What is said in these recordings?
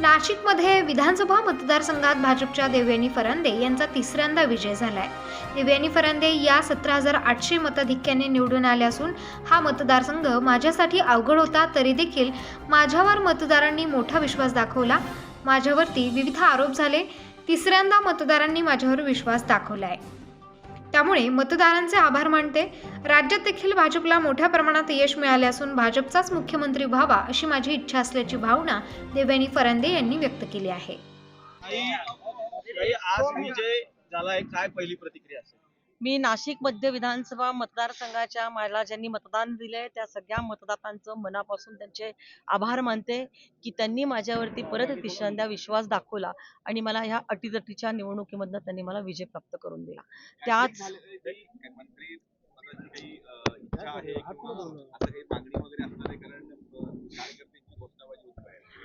नाशिकमध्ये विधानसभा मतदारसंघात भाजपच्या देवयानी फरांदे यांचा तिसऱ्यांदा विजय झालाय. देवयानी फरांदे या सतरा हजार आठशे मताधिक्याने निवडून आले असून हा मतदारसंघ माझ्यासाठी अवघड होता तरी देखील माझ्यावर मतदारांनी मोठा विश्वास दाखवला. माझ्यावरती विविध आरोप झाले. तिसऱ्यांदा मतदारांनी माझ्यावर विश्वास दाखवला आहे त्यामुळे मतदारांचे आभार मानते. राज्यात देखील भाजपला मोठ्या प्रमाणात यश मिळाले असून भाजपचाच मुख्यमंत्री व्हावा अशी माझी इच्छा असल्याची भावना देवयानी फरांदे यांनी व्यक्त केली आहे. आज विजय झालाय काय पहिली प्रतिक्रिया असेल? मी नाशिक मध्य विधानसभा मतदारसंघाच्या मला ज्यांनी मतदान दिलंय. त्या सगळ्या मतदारांचं मनापासून त्यांचे आभार मानते की त्यांनी माझ्यावरती परत तिसऱ्यांदा विश्वास दाखवला आणि मला ह्या अटीतटीच्या निवडणुकीमधनं त्यांनी मला विजय प्राप्त करून दिला. त्याच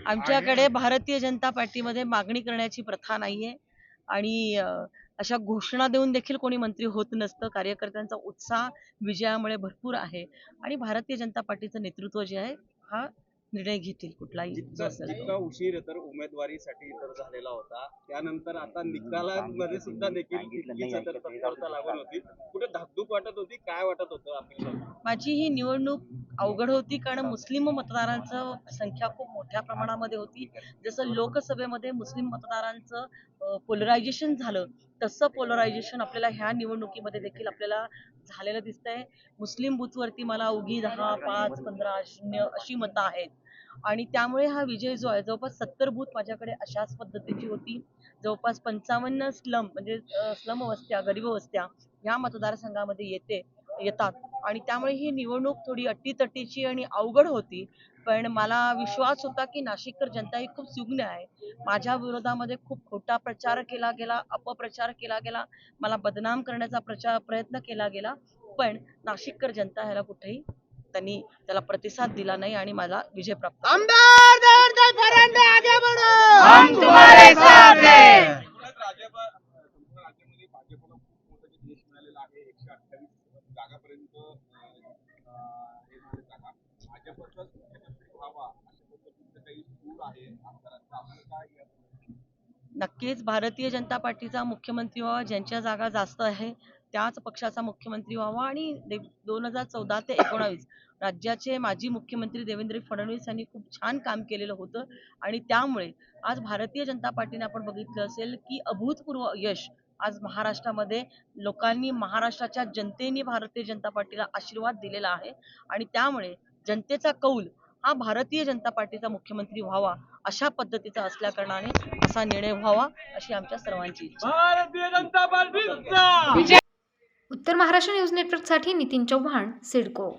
आमच्याकडे भारतीय जनता पार्टीमध्ये मागणी करण्याची प्रथा नाहीये आणि अशा घोषणा देऊन देखील कोणी मंत्री होत नसतं. कार्यकर्त्यांचा उत्साह विजयामुळे भरपूर आहे. आणि भारतीय जनता पार्टीचं नेतृत्व जे आहे हा निर्णय घेतील कुठलाही उशीर तर उमेदवारीसाठी तर झालेला होता त्यानंतर आता निकालामध्ये सुद्धा देखील तितकीच तर तत्परता लागून होती. कुठे धाकधूक वाटत होती? काय वाटत होतं आपल्याला? माझी ही निवडणूक अवघड होती कारण मुस्लिम मतदारांचं संख्या खूप मोठ्या प्रमाणामध्ये होती. जसं लोकसभेमध्ये मुस्लिम मतदारांचं पोलरायझेशन झालं तसं पोलरायझेशन आपल्याला ह्या निवडणुकीमध्ये देखील आपल्याला झालेलं दिसतंय. मुस्लिम बूथवरती मला उगी दहा पाच पंधरा शून्य अशी मतं आहेत. आणि त्यामुळे हा विजय जो आहे जवळपास सत्तर बूथ माझ्याकडे अशाच पद्धतीची होती. जवळपास पंचावन्न स्लम म्हणजे स्लम वस्त्या गरीब वस्त्या ह्या मतदारसंघामध्ये येते. येतात. आणि त्यामुळे ही निवडणूक थोडी अट्टीतटीची आणि अवघड होती. पण मला विश्वास होता की नाशिककर जनता ही खूप सुज्ञ आहे. माझ्या विरोधामध्ये खूप खोटा प्रचार केला गेला अपप्रचार केला गेला. मला बदनाम करण्याचा प्रचार प्रयत्न केला गेला. पण नाशिककर जनता ह्याला कुठेही त्यांनी त्याला प्रतिसाद दिला नाही आणि मला विजय प्राप्त झाला. संपूर्ण राज्यभर संपूर्ण राज्यामध्ये भाजपला खूप मोठं जे यश मिळालेलं आहे एकशे अठ्ठावीस जागापर्यंत हे जागा. भाजपचाच मुख्यमंत्री व्हावा अशा पद्धतीचं काही सूर आहे आमदारांचा. आपलं काय नक्कीच भारतीय जनता पार्टीचा मुख्यमंत्री व्हावा ज्यांच्या जागा जास्त आहे त्याच पक्षाचा मुख्यमंत्री व्हावा आणि दोन हजार चौदा ते एकोणावीस राज्याचे माजी मुख्यमंत्री देवेंद्र फडणवीस यांनी खूप छान काम केलेलं होतं. आणि त्यामुळे आज भारतीय जनता पार्टीने आपण बघितलं असेल की अभूतपूर्व यश आज महाराष्ट्रामध्ये लोकांनी महाराष्ट्राच्या जनतेने भारतीय जनता पार्टीला आशीर्वाद दिलेला आहे. आणि त्यामुळे जनतेचा कौल हा भारतीय जनता पार्टीचा मुख्यमंत्री व्हावा अशा पद्धतीचा असल्या कारणाने असा निर्णय व्हावा अशी आमच्या सर्वांची इच्छा. आहे. उत्तर महाराष्ट्र न्यूज नेटवर्कसाठी नितीन चव्हाण सिडको.